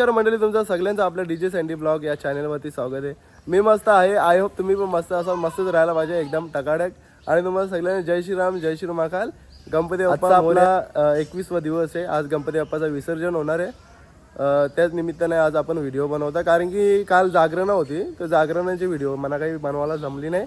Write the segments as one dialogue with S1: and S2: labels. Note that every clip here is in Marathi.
S1: नमस्कार मंडळी तुमचं सगळ्यांचं आपल्या डी जे सँडी ब्लॉग या चॅनलवरती स्वागत आहे. मी मस्त आहे. आय होप तुम्ही पण मस्त असं मस्तच राहायला पाहिजे एकदम टकाटक आणि तुम्हाला सगळ्यांना जय श्रीराम जय श्री महाकाल. गणपती बाप्पा आपला एकवीसवा दिवस आहे. आज गणपती बाप्पाचं विसर्जन होणार आहे. त्याच निमित्ताने आज आपण व्हिडिओ बनवता. कारण की काल जागरणं होती. तर जागरणाची व्हिडिओ मला काही बनवायला जमली नाही.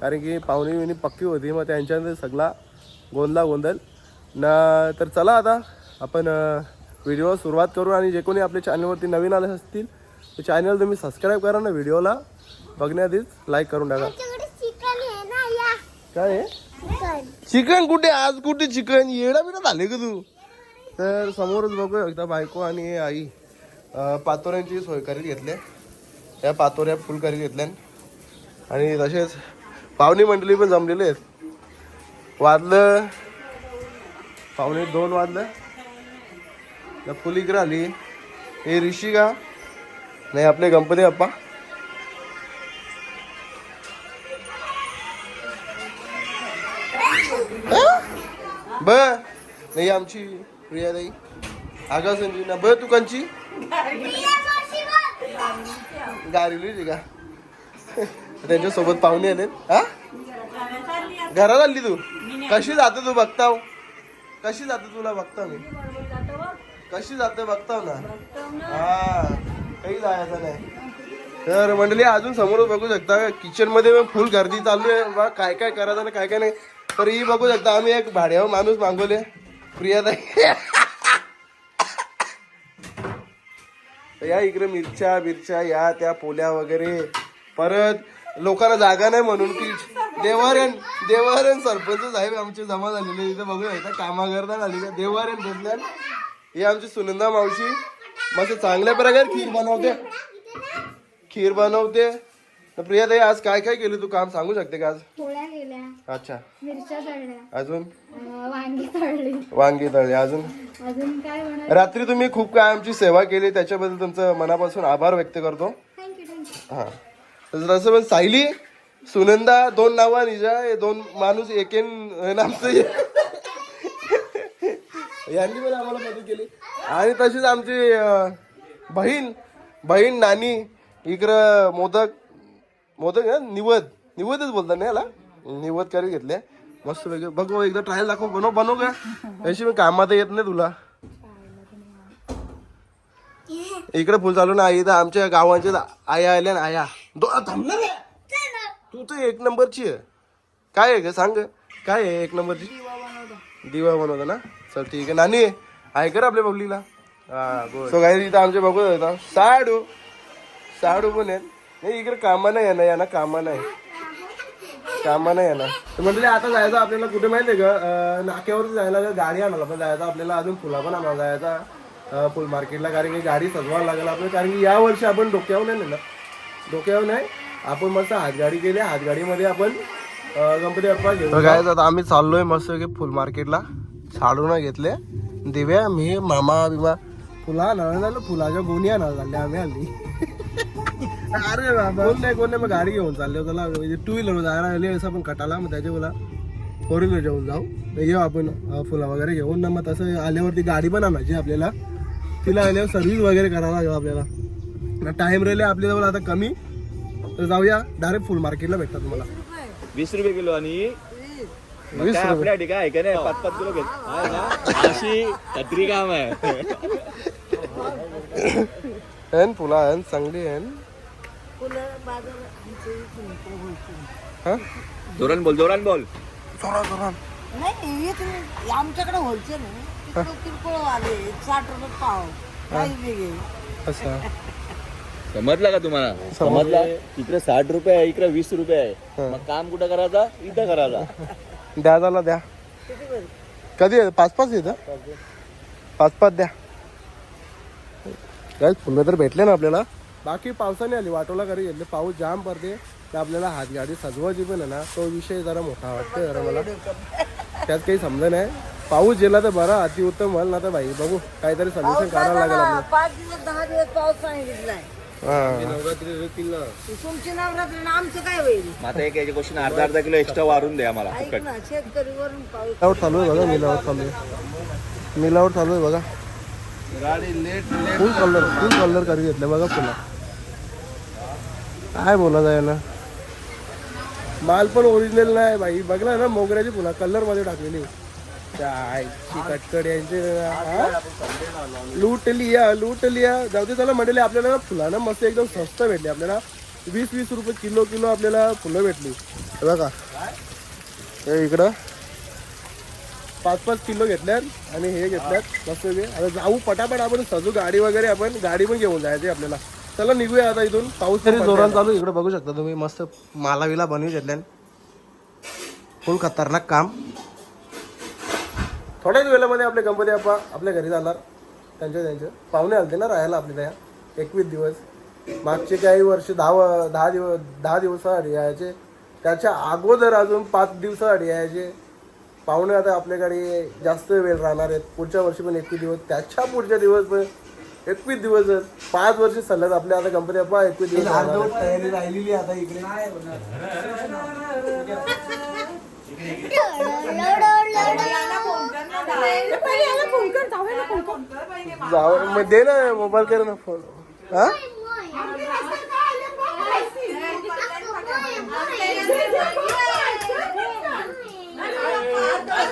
S1: कारण की पाहुणी विणी पक्की होती. मग त्यांच्यामध्ये सगळा गोंधळा गोंधळ ना तर चला आता आपण व्हिडिओ सुरुवात करू आणि जे कोणी आपल्या चॅनलवरती नवीन आले असतील तर चॅनल तुम्ही सबस्क्राईब करा ना व्हिडिओला. बघण्याआधीच लाईक करून टाका. काय आहे
S2: चिकन
S1: कुठे? आज कुठे चिकन येडा बिडा झाले का तू? तर समोरच बघू एकदा बायको आणि आई पातोऱ्यांची सोय करीत घेतल्या. त्या पातोऱ्या फुल करीत घेतल्या आणि तसेच पाहुणी मंडळी पण जमलेले आहेत. वाजलं पाहुणे दोन वाजलं त्या फुल इकडे आली हे ऋषी का? नाही आपले गणपती बाप्पा. बर. नाही आमची प्रियाताई आगा संजीवना. ब तू कंची गाडीली का? त्यांच्यासोबत पाहुणे आले हा? घरात आली तू? कशी जाते तू? बघताव हो. कशी जाते तुला? बघता मी. कशी जाते बघताव ना? हा काही जायचं नाही. तर मंडळी अजून समोरच बघू शकता किचनमध्ये फुल गर्दी चालू आहे. बा काय काय करायचं आणि काय काय नाही. तर ही बघू शकता आम्ही एक भाड्यावर माणूस मागवले. प्रियाताई तर या इकडे मिरच्या बिरच्या या त्या पोल्या वगैरे. परत लोकांना जागा नाही म्हणून की देवाऱ्यान देवाऱ्यान सरपंच साहेब आमचे जमा झालेले. इथे बघू शकता कामा करता आली का देवाऱ्यान बदल्यान ही आमची सुनंदा मावशी. मस्त चांगल्या प्रकारे खीर बनवते. खीर बनवते. तर प्रियाताई आज काय काय केलं तू? काम सांगू शकते का आज?
S2: पोळ्या केल्या.
S1: अच्छा.
S2: मिरच्या तळल्या.
S1: अजून?
S2: अं, वांगी तळली.
S1: वांगी तळले. अजून?
S2: अजून काय
S1: रात्री तुम्ही खूप काय आमची सेवा केली. त्याच्याबद्दल तुमचं मनापासून आभार व्यक्त करतो.
S2: थँक्यू थँक्यू
S1: हा. तर तसं पण सायली सुनंदा दोन नावा निजा हे दोन माणूस एकेन नामचं यांनी पण आम्हाला मदत केली. आणि तशीच आमची बहीण बहीण नानी इकडं मोदक मोदक ना निवद. निवदच बोलतात ना याला? निवद करी घेतले. मस्त वेगळे बघ एकदा ट्रायल दाखव. बनव बनव का अशी मी कामात येत नाही तुला. इकडे फुल चालू ना आई तर आमच्या गावांच्या आया आल्या ना आया. दो थांबणार तू तर एक नंबरची आहे. काय आहे ग? सांग काय आहे एक नंबरची? दिवा बनवता ना? चल ठीक आहे. नानी आहे कर आपल्या बबलीला? हा सो काही इथं आमच्या बघू होता साडू. साडू पण आहेत नाही इकडे कामा नाही येणार यांना कामा नाही. कामा नाही येणार. तर म्हणजे आता जायचं आपल्याला कुठे माहितीये का? अं, नाक्यावरती जायला जर गाडी आणायला पण जायचं आपल्याला अजून फुला पण आणायला जायचा. अं, फुल मार्केटला कारण की गाडी सजवायला लागेल आपल्याला. कारण की या वर्षी आपण डोक्यावर नाही नेलं. डोक्यावर नाही. आपण मस्त हातगाडी केली. हातगाडीमध्ये आपण अं, गणपती बाप्पा घेऊन काय आता आम्ही चाललोय मस्त की फुल मार्केटला. साडून घेतले. दिव्या मी मामा बिमा. फुला आणायला झालं फुलाच्या गोणी आणायला झाले आम्ही हल्ली अरे बाबा. कोण नाही कोण नाही मग गाडी घेऊन चालले त्याला म्हणजे टू व्हीलर जायला आले असं आपण कटाला मग त्याच्या बोला. फोर व्हीलर घेऊन जाऊ. येऊ आपण फुलं वगैरे घेऊन ना मग तसं आल्यावरती गाडी पण आणायची आपल्याला. तिला आल्यावर सर्व्हिस वगैरे करावं लागेल आपल्याला. टाइम राहिले आपल्याजवळ आता कमी. तर जाऊया. डायरेक्ट फुल मार्केटला भेटतात तुम्हाला.
S3: वीस रुपये किलो आणि मग काय
S1: रुपये.
S3: आपल्या ठिकाण आहे का नाही पाच पाच किलो घेत. आहे ना अशी खत्री काम आहे.
S1: हेन फुला हेन चांगली हेन हा?
S3: जोरान बोल जोरान बोल.
S1: जोरा जोरा
S4: नाही आमच्याकडे होलसेल आहे. तिकडे किरकोळ आले साठ रुपये पाव. काही वेगळे.
S1: असं
S3: समजला का तुम्हाला? समजला. इकडे साठ रुपये आहे इकडे वीस रुपये आहे. मग काम कुठं करायचा? इथं करायचा.
S1: द्या झाला द्या. कधी आहे? पाच पाच येतं पाच पाच द्या. काय फुलं तर भेटले ना आपल्याला. बाकी पावसाने आली वाटोला घरी घेतले पाऊस जाम पडते. तर आपल्याला हातगाडी सजवायची पण आहे ना. तो विषय जरा मोठा वाटतोय जरा मला. त्यात काही समजा नाही. पाऊस गेला तर बरा अतिउत्तम म्हण ना तर भाई बघू. काहीतरी सोल्युशन करायला लागेल आपल्याला.
S4: पाच दिवस दहा दिवस पाऊस सांगितलाय. तुमची नवरात्री आणि आमचं काय होईल?
S3: आता एक गोष्टी अर्धा अर्धा किलो एक्स्ट्रा वाढून द्या मला
S4: ऐक ना शेतकरी वरून पाऊस
S1: मिलावट चालू आहे बघा चालू आहे. मिलावट चालू आहे बघा. फुल कलर फुल कलर करी घेतले बघा फुला काय बोला ना माल पण ओरिजिनल नाही भाई. बघला ना मोगऱ्याची फुला कलरमध्ये टाकलेली. त्या आईची कटकड यांचे हा? लूट लिया लूट लिया. जाऊ दे त्याला म्हटले आपल्याला ना फुला ना मस्त एकदम स्वस्त भेटली. आपल्याला वीस वीस रुपये किलो किलो आपल्याला फुलं भेटली. हे बघा. हे इकडं. पाच पाच किलो घेतल्यात आणि हे घेतल्यात. मस्त. आता जाऊ पटापट आपण सजू गाडी वगैरे आपण. गाडी पण घेऊन जायची आपल्याला. चला निघूया आता इथून. पाऊस तरी जोरात चालू इकडे बघू शकता तुम्ही. मस्त माला विला बनवू घेतल्यान फुल खतरनाक काम. थोड्याच वेळामध्ये आपले गणपती बाप्पा आपल्या घरी जाणार. त्यांच्या त्यांचे पाहुणे आलते ना राहायला आपल्या त्या एकवीस दिवस. मागचे काही वर्ष दहा व- दहा दिवस दहा दिवसासाठी यायचे. त्याच्या अगोदर अजून पाच दिवसासाठी यायचे. पाहुणे आता आपल्याकडे जास्त वेळ राहणार आहेत. पुढच्या वर्षी पण एकवीस दिवस. त्याच्या पुढच्या दिवस पण एकवीस दिवस. पाच वर्ष सलग आपल्या आता गणपती बाप्पा एकवीस दिवस. तयारी राहिलेली आता इकडे. जाऊ मग दे ना मोबाईल कर ना फोन हा?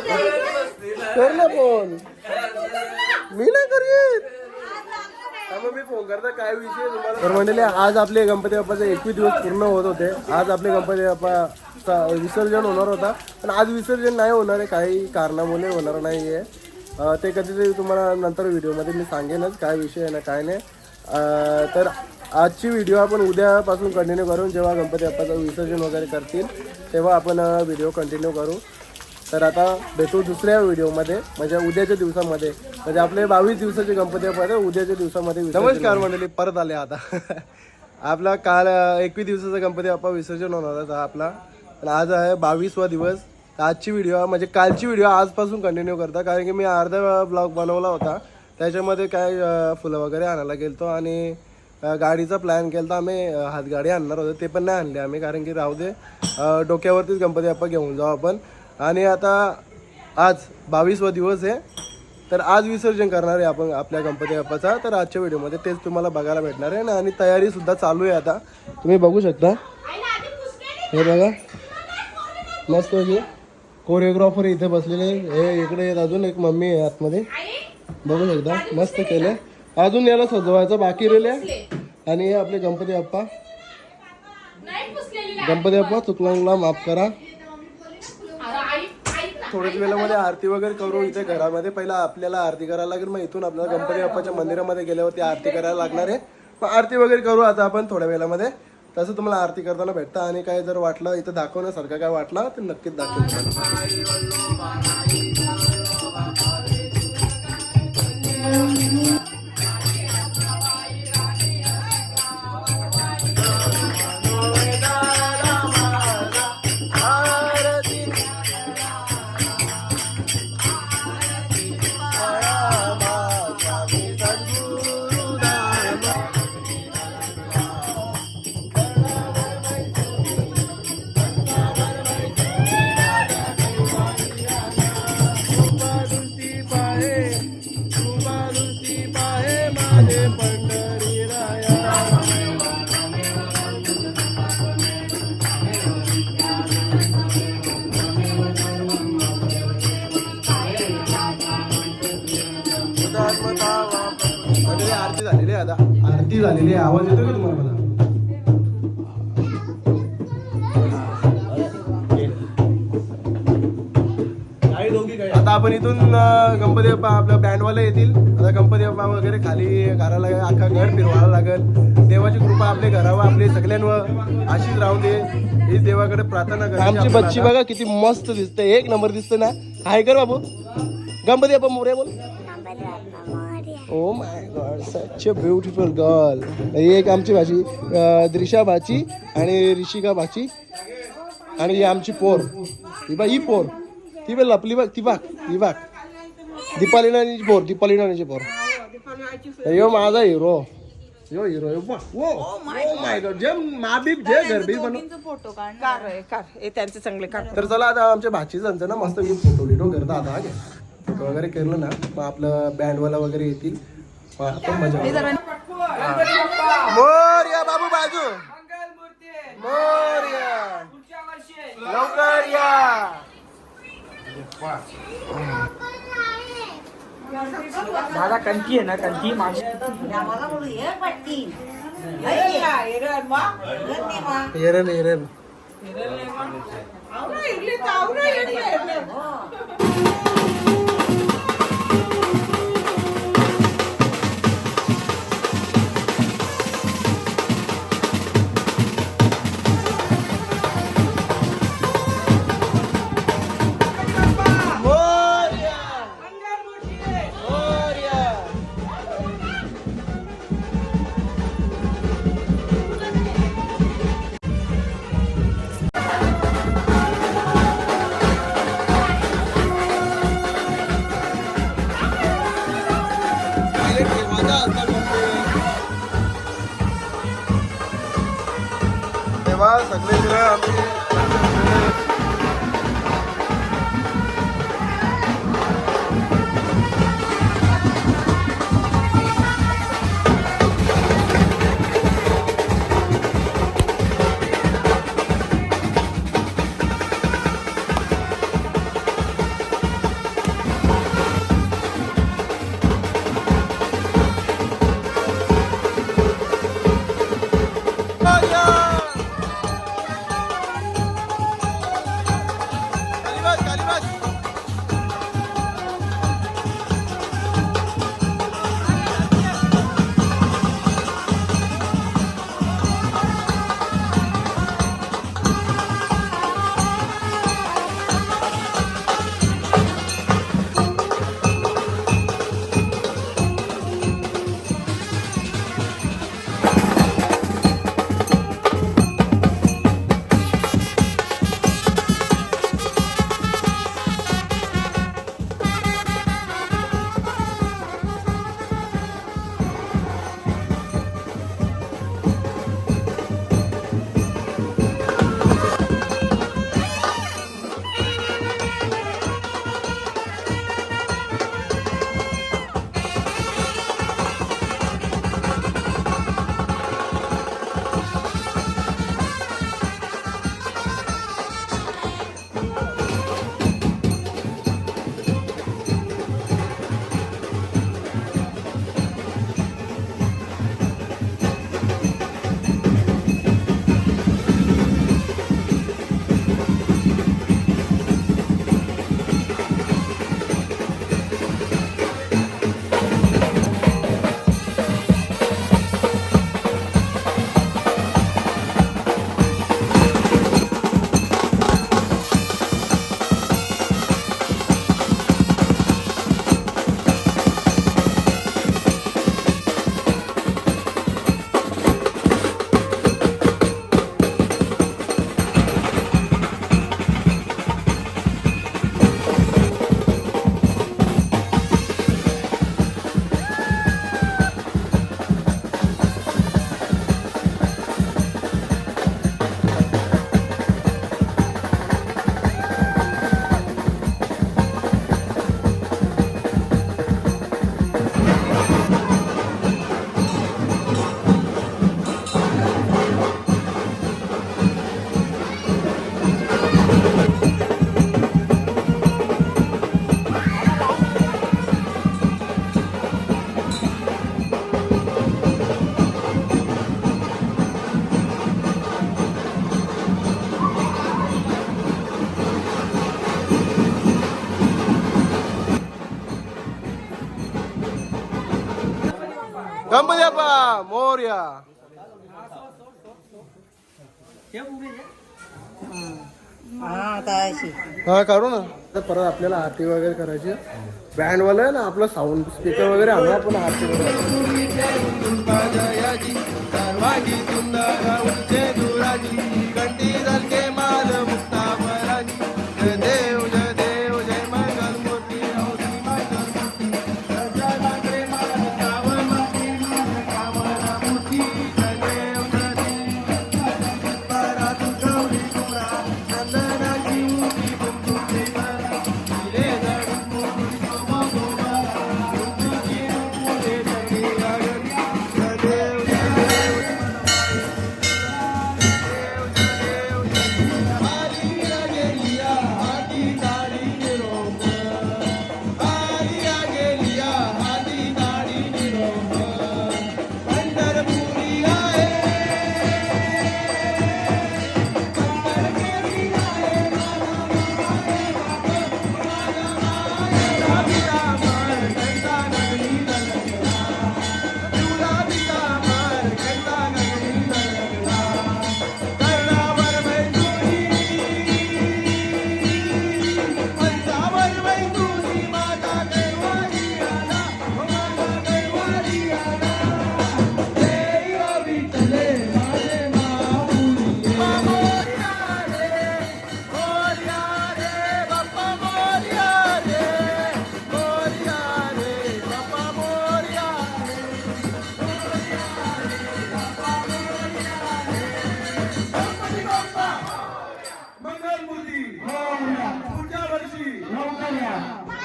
S1: कर ना फोन मी नाही करीत काय विषय तर म्हणले आज आपले गणपती बाप्पाचे एकवीस दिवस पूर्ण होत होते आज आपले गणपती बाप्पा विसर्जन होणार होता. पण आज विसर्जन नाही होणार आहे. काही कारणामुळे होणार नाही आहे ते कधीतरी तुम्हाला नंतर व्हिडिओमध्ये मी सांगेनच काय विषय आहे ना काय नाही. तर आजची व्हिडिओ आपण उद्यापासून कंटिन्यू करू. जेव्हा गणपती बाप्पाचं विसर्जन वगैरे करतील तेव्हा आपण व्हिडिओ कंटिन्यू करू. तर आता भेटू दुसऱ्या व्हिडिओमध्ये. म्हणजे उद्याच्या दिवसामध्ये. म्हणजे आपले बावीस दिवसाचे गणपती बाप्पा उद्याच्या दिवसामध्ये नमस्कार मंडळी. परत आले आता. आपला काल एकवीस दिवसाचा गणपती बाप्पा विसर्जन होणार होता आपला. पण आज आहे बावीसवा दिवस. आजची व्हिडिओ म्हणजे कालची व्हिडिओ आजपासून कंटिन्यू करता. कारण की मी अर्धा ब्लॉग बनवला होता. त्याच्यामध्ये काय फुलं वगैरे आणायला गेलतो आणि गाडीचा प्लॅन केला आम्ही हातगाडी आणणार होतो. ते पण नाही आणले आम्ही. कारण की राहू दे डोक्यावरतीच गणपती बाप्पा घेऊन जाऊ आपण. आणि आता आज बावीसवा दिवस आहे. तर आज विसर्जन करणार आहे आपण आपल्या गणपती बाप्पाचा. तर आजच्या व्हिडिओमध्ये तेच तुम्हाला बघायला भेटणार आहे. ना आणि तयारीसुद्धा चालू आहे आता. तुम्ही बघू शकता. हे बघा. मस्त कोरिओग्राफर इथे बसलेले हे इकडे येत अजून एक मम्मी आहे आतमध्ये. बघू शकता मस्त केलं अजून याला सजवायचं बाकी राहिले आणि हे आपले गणपती बाप्पा. गणपती बाप्पा चुकलांगला माफ करा. थोड्याच वेळामध्ये आरती वगैरे करू इथे घरामध्ये. पहिला आपल्याला आरती करायला लागेल. मग इथून आपल्याला गणपती बाप्पाच्या मंदिरामध्ये गेल्यावरती आरती करायला लागणार आहे. मग आरती वगैरे करू आता आपण थोड्या वेळामध्ये. तसं तुम्हाला आरती करताना भेटतं आणि काय जर वाटलं इथं दाखवण्यासारखं काय वाटलं तर नक्कीच दाखवून आपण इथून गणपती बाप्पा आपल्या बँडवाले येतील. आता गणपती बाप्पा वगैरे खाली घराला अख्खा घर फिरवायला लागेल. देवाची कृपा आपल्या घरावर आपले सगळ्यांवर अशीच राहू दे. ही देवाकडे प्रार्थना करा आमची बच्ची बघा किती मस्त दिसते. एक नंबर दिसते ना. हाय कर बाबू. गणपती बाप्पा मोरे बोल. ओ my god such a beautiful girl ही एक आमची भाची द्रिशा भाची आणि ऋषिका भाची. आणि ही आमची पोर. ही बा ही पोर. ती बघ लपली बघ ती बघ ही बघ दीपाली नानीची पोर दीपाली नानीची पोर. यो माझा हिरो. यो हिरो यो बा ओ माय गॉड जे माबीप जे घरबीर बनव
S4: कार आहे, कार हे त्यांचे चांगले कार
S1: तर चला आता आमच्या भाचीजांचं ना मस्त मी फोटो लिटो करता आता हा फोटो वगैरे केलं ना मग आपलं बँडवाला वगैरे येतील. मग आपण मजा मोर्या बाबू बाजू. मोर्या. लवकर या.
S5: दादा कंकी आहे ना कंकी माशी
S4: आम्हाला बोलू हे
S1: सगळे खाली गणपती बाप्पा मोर्या.
S4: हा
S1: हा काढू ना. तर परत आपल्याला आरती वगैरे करायची. बँड वाला आहे ना आपलं साऊंड स्पीकर वगैरे आणू आपण आरती वगैरे.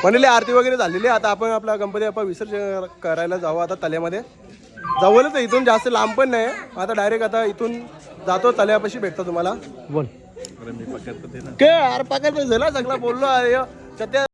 S1: म्हणले आरती वगैरे झालेली आहे. आता आपण आपला गणपती बाप्पा विसर्जन करायला जाऊ आता तल्यामध्ये जवळच आहे इथून जास्त लांब पण नाही. आता डायरेक्ट आता इथून जातो तल्यापाशी भेटतो तुम्हाला. बोल. काय यार पकडतो झाला सगळा बोललो अरे सध्या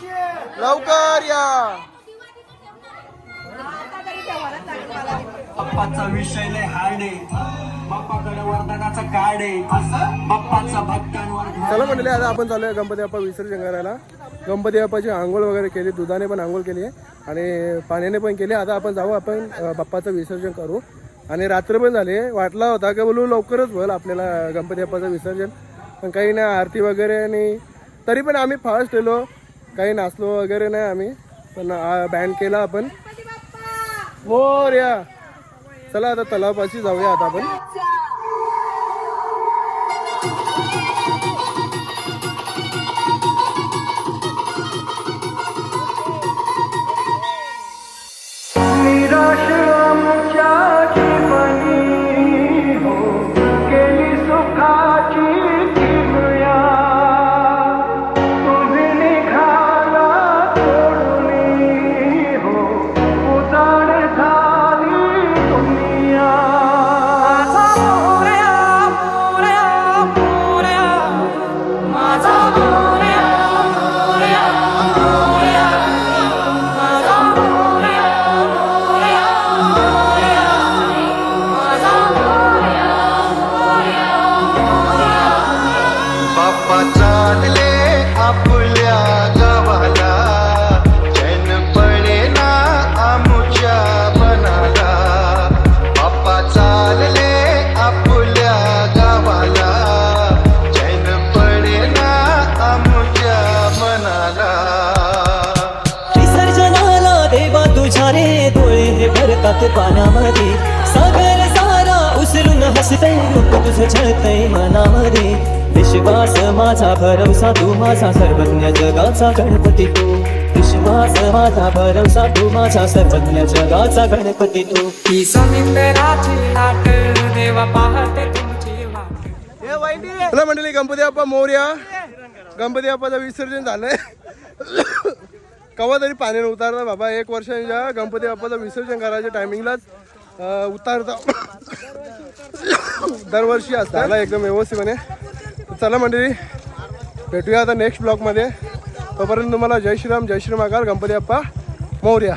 S1: लवकर या.
S5: बाप्पाचा विषय लय हार्ड आहे. बाप्पाकडे वरदानाचा कार्ड आहे. बाप्पाचा भक्तांवर
S1: चला म्हणले आता आपण चालू आहे गणपती बाप्पा विसर्जन करायला. गणपती बाप्पाची आंघोळ वगैरे केली दुधाने पण आंघोळ केली आहे आणि पाण्याने पण केली. आता आपण जाऊ आपण बाप्पाचं विसर्जन करू. आणि रात्र पण झाली वाटला होता की बोलू लवकरच होईल आपल्याला गणपती बाप्पाचं विसर्जन. पण काही नाही आरती वगैरे नाही. तरी पण आम्ही फास्ट गेलो काही नाचलो वगैरे नाही आम्ही पण बँड केला आपण. हो या. चला आता तलावापाशी जाऊया आता आपण.
S6: निराश छळतय मनामध्ये. विश्वास माझा भरवसा तू माझा सर्वज्ञ जगाचा गणपती तू. विश्वास माझा भरवसा तू माझा सर्वज्ञ जगाचा गणपती तू.
S5: ही समिंदराची लाट देवा पाहते तुमची वाट.
S1: चला मंडळी गणपती बाप्पा मोर्या. गणपती बाप्पाचं विसर्जन झालंय. कवा तरी पाण्याने उतारला बाबा एक वर्षाच्या गणपती बाप्पाचं विसर्जन करायच्या टायमिंगलाच उतारता दरवर्षी असतं त्याला एकदम व्यवस्थितपणे. चला मंडळी भेटूया आता नेक्स्ट ब्लॉगमध्ये तोपर्यंत तुम्हाला जय श्रीराम जय श्री महाकाल गणपती बाप्पा मोर्या.